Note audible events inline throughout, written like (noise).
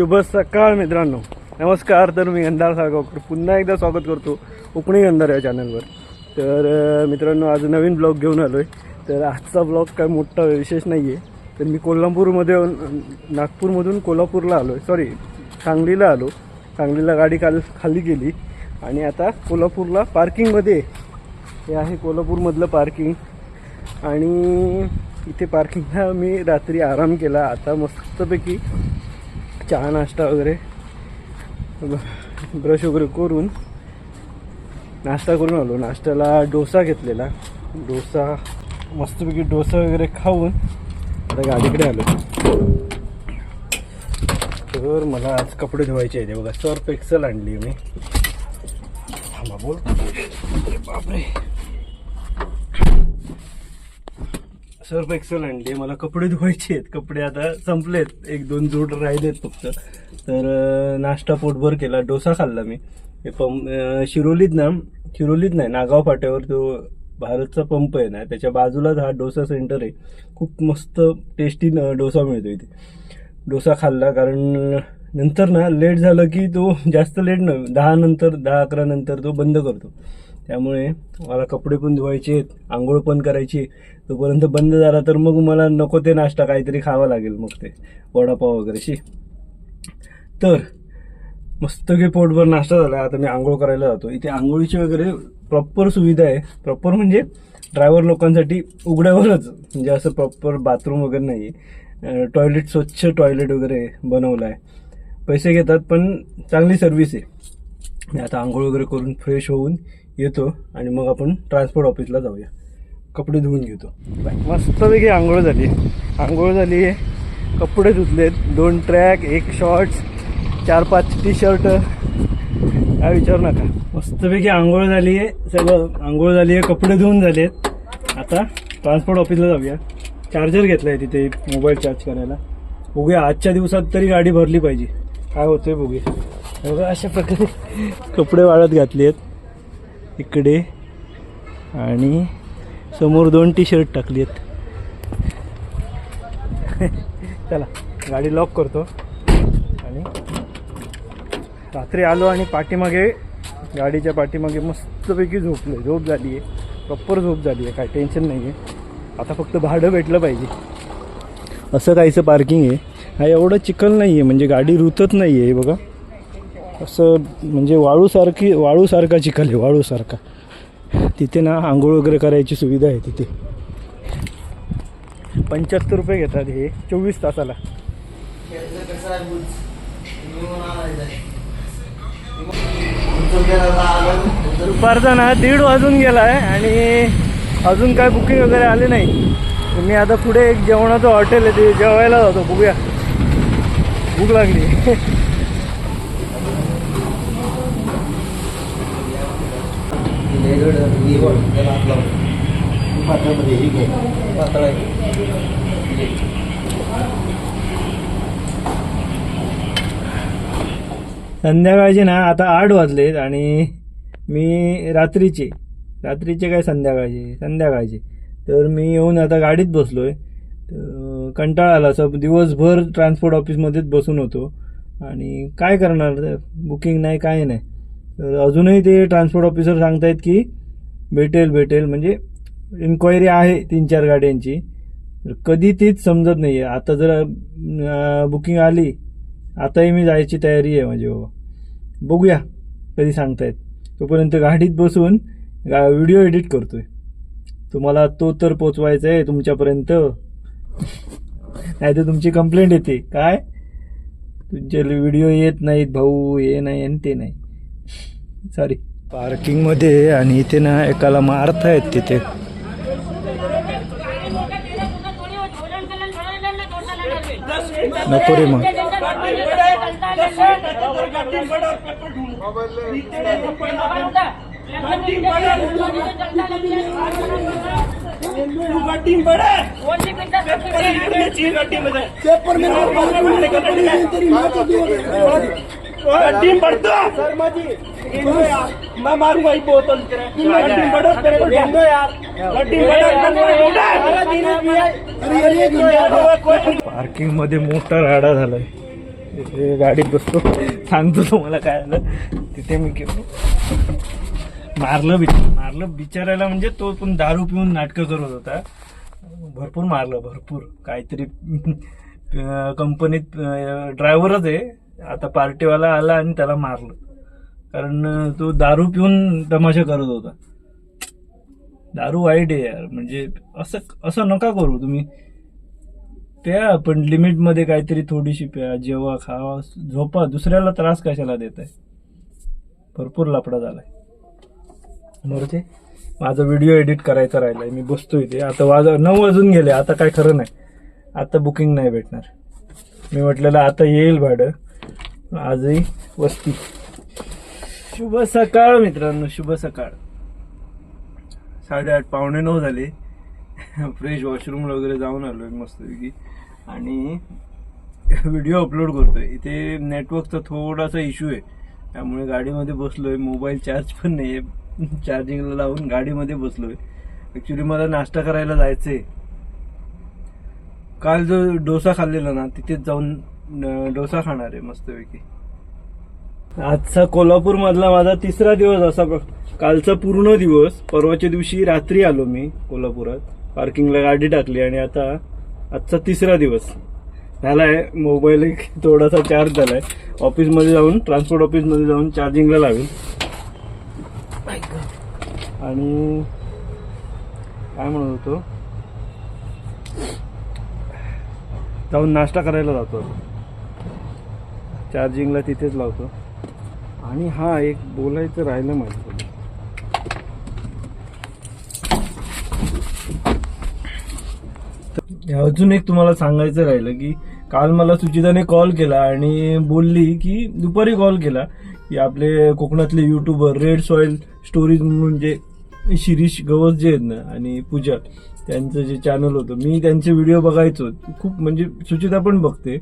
शुभ सकाळ मित्रांनो. नमस्कार तर मी गंधार साळगावकर. पुन्हा एकदा स्वागत करतो कोकणी गंधार या चॅनलवर तर मित्रांनो आज नवीन ब्लॉग घेऊन आलो आहे तर आजचा ब्लॉग काय मोठा विशेष नाही आहे तर मी कोल्हापूरमध्ये नागपूरमधून कोल्हापूरला आलो आहे सॉरी सांगलीला आलो. सांगलीला गाडी काल खाली गेली. आणि आता कोल्हापूरला पार्किंगमध्ये हे आहे कोल्हापूरमधलं पार्किंग आणि इथे पार्किंगला मी रात्री आराम केला. आता मस्तपैकी चहा नाश्ता वगैरे. ब्रश वगैरे करून नाश्ता करून आलो. नाश्त्याला डोसा घेतलेला. डोसा मस्तपैकी डोसा वगैरे खाऊन आता गाडीकडे आलो. तर मला आज कपडे धुवायचे आहेत. बघा सर्फ एक्सेल आणली मी. थांबा बोल. अरे बापरे. सर्फ एक्सेल आणली मला कपडे धुवायचे आहेत. कपडे आता संपलेत. एक दोन जोड राहिलेत फक्त. तर नाश्ता पोटभर केला. डोसा खाल्ला मी. हे पंप शिरोलीत ना शिरोलीत नाही नागाव फाट्यावर तो भारतचा पंप आहे ना त्याच्या बाजूलाच हा डोसा सेंटर आहे. खूप मस्त टेस्टी डोसा मिळतो इथे. डोसा खाल्ला कारण नंतर ना लेट झालं की तो जास्त लेट न दहा नंतर दहा अकरा नंतर तो बंद करतो. त्यामुळे मला कपडे पण धुवायचे आहेत आंघोळ पण करायची. तोपर्यंत बंद झाला तर मग मला नको ते नाश्ता काहीतरी खावा लागेल मग ते. वडापाव वगैरेशी. तर मस्त की पोटभर नाश्ता झाला. आता मी आंघोळ करायला जातो. इथे आंघोळीची वगैरे प्रॉपर सुविधा आहे. प्रॉपर म्हणजे ड्रायव्हर लोकांसाठी उघड्यावरच. म्हणजे असं प्रॉपर बाथरूम वगैरे नाही आहे टॉयलेट स्वच्छ टॉयलेट वगैरे बनवलं आहे पैसे घेतात पण चांगली सर्व्हिस आहे. आता आंघोळ वगैरे करून फ्रेश होऊन येतो आणि मग आपण ट्रान्सपोर्ट ऑफिसला जाऊया. कपडे धुवून घेतो. मस्तपैकी आंघोळ झाली. आंघोळ झाली. आहे कपडे धुतलेत दोन ट्रॅक एक शॉर्ट्स चार पाच टी शर्ट काय विचारू नका. मस्तपैकी आंघोळ झाली. आहे सगळं आंघोळ झाली. आहे कपडे धुवून झालेत. आता ट्रान्सपोर्ट ऑफिसला जाऊया. चार्जर घेतलाय तिथे मोबाईल चार्ज करायला. बघूया आजच्या दिवसात तरी गाडी भरली पाहिजे. काय होतंय बघूया. बघा अशा प्रकारे कपडे वाळत घातली आहेत इकडे आणि समोर दोन टी शर्ट टाकली आहेत. (laughs) चला गाडी लॉक करतो. आणि रात्री आलो आणि पाठीमागे गाडीच्या पाठीमागे मस्तपैकी झोपलो झोप झाली आहे प्रॉपर झोप झाली आहे काय टेन्शन नाही आहे आता फक्त भाडं भेटलं पाहिजे. असं काहीचं पार्किंग आहे. हा एवढं चिखल नाही आहे म्हणजे गाडी रुतत नाही आहे बघा. असं म्हणजे वाळूसारखी वाळूसारखा चिखल आहे वाळूसारखा तिथे ना आंघोळ वगैरे करायची सुविधा आहे तिथे. पंच्याहत्तर रुपये घेतात हे चोवीस तासाला. दुपारचा ना दीड वाजून गेला आहे आणि अजून काय बुकिंग वगैरे आले नाही. मी आता पुढे एक जेवणाचं हॉटेल आहे ते जेवायला जातो बघूया. भूक लागली. संध्याकाळचे ना आता आठ वाजलेत आणि मी रात्रीचे. रात्रीचे काय संध्याकाळचे? संध्याकाळचे. तर मी येऊन आता गाडीत बसलो आहे कंटाळा आला सब दिवसभर ट्रान्सपोर्ट ऑफिसमध्येच बसून होतो. आणि काय करणार? बुकिंग नाही काय नाही. अजूनही ते ट्रान्सपोर्ट ऑफिसर सांगतायत की भेटेल भेटेल. म्हणजे इन्क्वायरी आहे तीन चार गाड्यांची कधी तीच समजत नाही आहे आता जर बुकिंग आली आताही मी जायची तयारी आहे माझी बाबा. बघूया कधी सांगतायत. तोपर्यंत गाडीत बसून गा व्हिडिओ एडिट करतो आहे तुम्हाला तो तर पोचवायचा आहे तुमच्यापर्यंत. नाही तर तुमची कंप्लेंट येते. काय? तुमचे व्हिडिओ येत नाहीत भाऊ हे नाही आणि ते नाही. सॉरी पार्किंगमध्ये आणि इथे ना एकाला मारतायत तिथे. नको रे मग. टीम बढ़ता मैं मारूंगा एक बोतल टीम बढ़ो पेपर ढूंढो यार. टीम पार्किंगमध्ये मोठा राडा झालाय. हे गाडीत बसतो. सांगतो तुम्हाला काय आलं तिथे मी गेलो. मारलं बिच मारलं बिचारायला म्हणजे तो पण दारू पिऊन नाटकं करत होता. भरपूर मारलं भरपूर. काहीतरी कंपनीत ड्रायव्हरच आहे. आता पार्टीवाला आला आणि त्याला मारलं. कारण तो दारू पिऊन तमाशा करत होता. दारू वाईट आहे यार. म्हणजे असं असं नका करू तुम्ही. प्या पण लिमिटमध्ये काहीतरी थोडीशी प्या. जेवा खावा झोपा. दुसऱ्याला त्रास कशाला देत आहे भरपूर लफडा झालाय. बरं ते. माझा व्हिडिओ एडिट करायचा राहिलाय. मी बसतो इथे आता वाज नऊ वाजून गेले. आता काय खरं नाही. आता बुकिंग नाही भेटणार. मी म्हटलेलं आता येईल भाडं. आजही वस्ती. शुभ सकाळ मित्रांनो शुभ सकाळ. साडेआठ पावणे नऊ झाले. फ्रेश वॉशरूम वगैरे जाऊन आलोय मस्तपैकी. आणि व्हिडिओ अपलोड करतोय. इथे नेटवर्कचा थोडासा इश्यू आहे. त्यामुळे गाडीमध्ये बसलोय. मोबाईल चार्ज पण नाही आहे चार्जिंगला लावून गाडीमध्ये बसलोय. ॲक्च्युली मला नाश्ता करायला जायचंय. काल जो डोसा खाल्लेला ना तिथेच जाऊन डोसा खाणार आहे मस्तपैकी. आजचा कोल्हापूर मधला माझा तिसरा दिवस असा कालचा पूर्ण दिवस परवाच्या दिवशी रात्री आलो मी कोल्हापुरात. पार्किंगला गाडी टाकली आणि आता आजचा तिसरा दिवस. झालाय मोबाईल एक थोडासा चार्ज झालाय. ऑफिसमध्ये जाऊन ट्रान्सपोर्ट ऑफिसमध्ये जाऊन चार्जिंगला लावेल आणि काय म्हणत होतो? जाऊन नाश्ता करायला जातो आता. चार्जिंगला तिथेच लावतो. आणि हा एक बोलायचं राहिलं माझ्याकडे अजून एक तुम्हाला सांगायचं राहिलं की काल मला सुचिताने कॉल केला आणि बोलली की दुपारी कॉल केला की आपले कोकणातले युट्यूबर रेड सॉइल स्टोरीज म्हणून जे शिरीष गवस जे आहेत ना आणि पूजा त्यांचं जे चॅनल होतं मी त्यांचे व्हिडिओ बघायचो. खूप म्हणजे सुचिता पण बघते.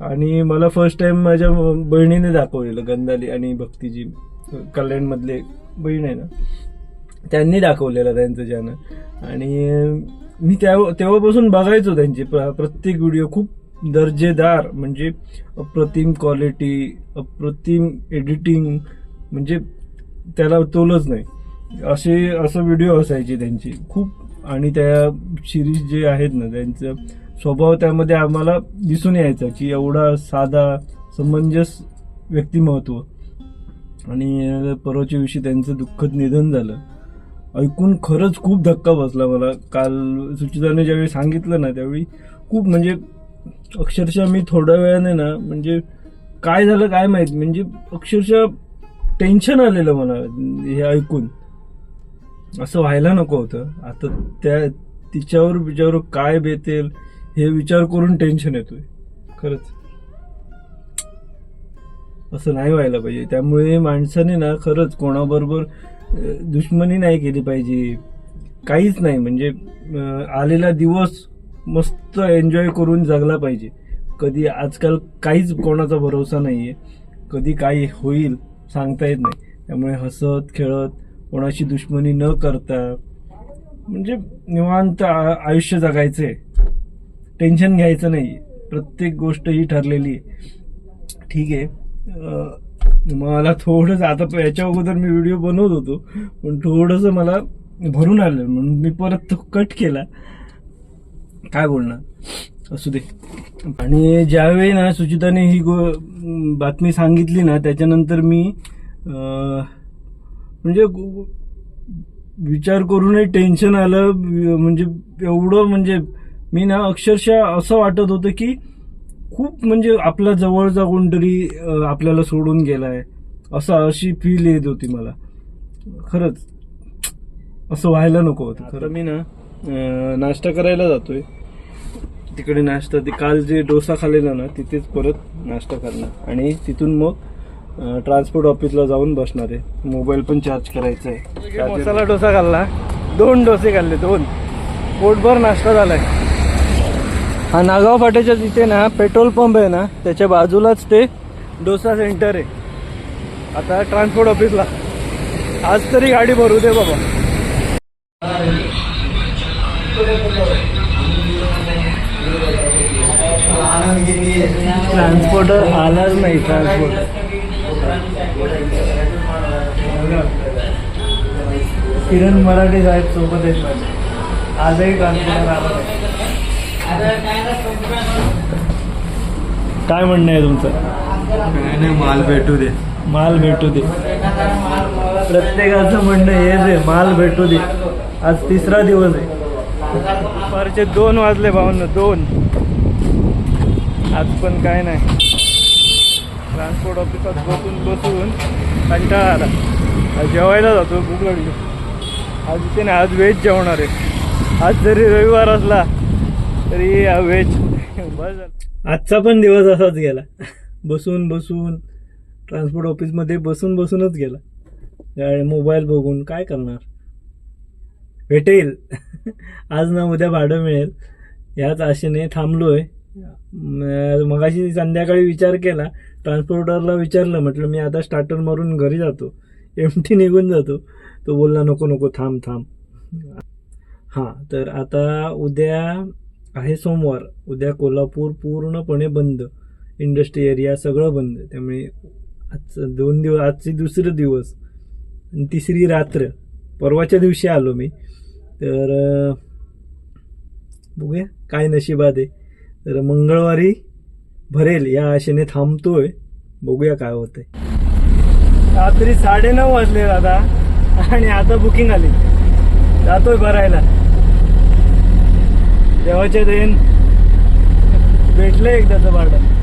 आणि मला फर्स्ट टाइम माझ्या बहिणीने दाखवलेलं गंधाली आणि भक्तीजी कल्याणमधले बहीण आहे ना त्यांनी दाखवलेलं त्यांचं ज्यानं. आणि मी त्या तेव्हापासून बघायचो त्यांचे प्र- प्रत्येक व्हिडिओ खूप दर्जेदार म्हणजे अप्रतिम क्वालिटी अप्रतिम एडिटिंग म्हणजे त्याला तोलच नाही. असे असं व्हिडिओ असायचे त्यांची खूप. आणि त्या सिरीज जे आहेत ना त्यांचं स्वभाव त्यामध्ये आम्हाला दिसून यायचा की एवढा साधा समंजस व्यक्तिमत्व. आणि परवाच्या विषयी त्यांचं दुःखद निधन झालं. ऐकून खरंच खूप धक्का बसला मला. काल सुचिताने ज्यावेळी सांगितलं ना त्यावेळी खूप म्हणजे अक्षरशः मी थोड्या वेळाने ना म्हणजे काय झालं काय माहीत म्हणजे अक्षरशः टेन्शन आलेलं मला हे ऐकून. असं व्हायला नको होतं. आता त्या तिच्यावर बिच्यावर काय बेतेल हे विचार करून टेन्शन येतोय. खरंच. असं नाही व्हायला पाहिजे. त्यामुळे माणसाने ना खरंच कोणाबरोबर दुश्मनी नाही केली पाहिजे. काहीच नाही. म्हणजे आलेला दिवस मस्त एन्जॉय करून जगला पाहिजे. कधी आजकाल काहीच कोणाचा भरोसा नाही आहे कधी काही होईल सांगता येत नाही. त्यामुळे हसत खेळत कोणाशी दुश्मनी न करता म्हणजे निवांत आयुष्य आयुष्य आहे टेन्शन घ्यायचं नाही. प्रत्येक गोष्ट ही ठरलेली आहे. ठीक आहे. मला थोडंसं आता याच्या अगोदर मी व्हिडिओ बनवत होतो. पण थोडंसं मला भरून आलं. म्हणून मी परत तो कट केला. काय बोलणार? असू दे. आणि ज्यावेळी ना सुचिताने ही गो बातमी सांगितली ना त्याच्यानंतर मी म्हणजे विचार करूनही टेन्शन आलं. म्हणजे एवढं म्हणजे मी ना अक्षरशः असं वाटत होतं की खूप म्हणजे आपल्या जवळचा कोणतरी आपल्याला सोडून गेलाय. असं अशी फील येत होती मला. खरंच. असं व्हायला नको होतं खरं मी ना नाश्ता करायला जातोय. तिकडे नाश्ता ते काल जे डोसा खाल्लेला ना तिथेच परत नाश्ता करणार. आणि तिथून मग ट्रान्सपोर्ट ऑफिसला जाऊन बसणार आहे. मोबाईल पण चार्ज करायचा आहे. मसाला डोसा खाल्ला. दोन डोसे खाल्ले दोन. पोटभर नाश्ता झालाय. हा नागाव फाट्याच्या तिथे ना पेट्रोल पंप आहे ना त्याच्या बाजूलाच ते डोसा सेंटर आहे. आता ट्रान्सपोर्ट ऑफिसला. आज तरी गाडी भरू दे बाबा. ट्रान्सपोर्टर आलाच नाही ट्रान्सपोर्ट. किरण मराठे साहेब सोबत आहेत आजही ट्रान्सपोर्टर आला नाही. काय म्हणणं आहे तुमचं? माल भेटू दे. माल भेटू दे. प्रत्येकाचं म्हणणं हेच आहे माल भेटू दे. आज तिसरा दिवस आहे. दुपारचे दोन वाजले भावना दोन. आज पण काय नाही. ट्रान्सपोर्ट ऑफिसात बसून बसून कंटाळा आला. आज जेवायला जातो भूक लागली. आज इथे ना आज व्हेज जेवणार आहे. आज जरी रविवार असला तरी व्हेज बस झालं. आजचा पण दिवस असाच गेला. बसून बसून ट्रान्सपोर्ट ऑफिसमध्ये बसून बसूनच गेला. काय मोबाईल बघून काय करणार? भेटेल. आज ना उद्या भाडं मिळेल. ह्याच आशेने थांबलो आहे मगाशी संध्याकाळी विचार केला. ट्रान्सपोर्टरला विचारलं म्हटलं मी आता स्टार्टर मारून घरी जातो. एम टी निघून जातो. तो बोलला नको नको थांब थांब. हां तर आता उद्या आहे सोमवार. उद्या कोल्हापूर पूर्णपणे बंद. इंडस्ट्री एरिया सगळं बंद. त्यामुळे आजचं दोन दिवस आजची दुसरे दिवस. आणि तिसरी रात्र. परवाच्या दिवशी आलो मी. तर बघूया. काय नशिबात आहे. तर मंगळवारी भरेल. या आशेने थांबतोय. बघूया काय होतंय. रात्री साडेनऊ वाजले दादा. आणि आता बुकिंग आली. जातोय भरायला. देवाच्या देन भेटलं एकदाचं भाडं